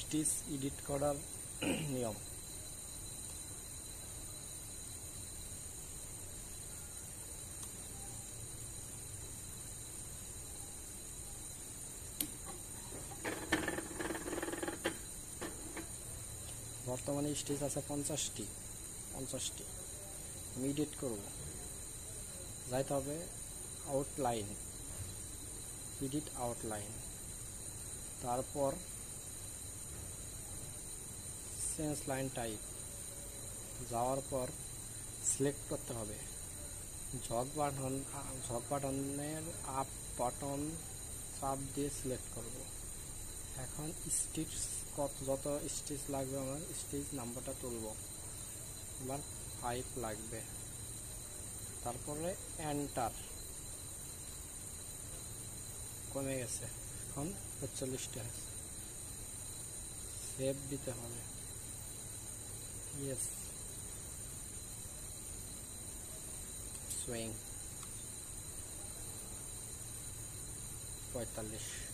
Stitch edit করার নিয়ম। বর্তমানে স্টেজ আছে পঞ্চাশটি। পঞ্চাশটি। আমি এডিট করব। যাইতে হবে আউটলাইন এডিট আউটলাইন তারপর চেঞ্জ লাইন টাইপ যাওয়ার পর সিলেক্ট করতে হবে। ঝক বাটন ঝক বাটনের আপ বাটন চাপ দিয়ে সিলেক্ট করব। এখন স্টিচ কত, যত স্টিচ লাগবে আমার স্টিচ নাম্বারটা তুলব। আমার ফাইভ লাগবে। তারপরে এন্টার কমে গেছে। এখন পঁয়তাল্লিশটা। সেভ দিতে হবে। Yes. Swing. Porta lixo.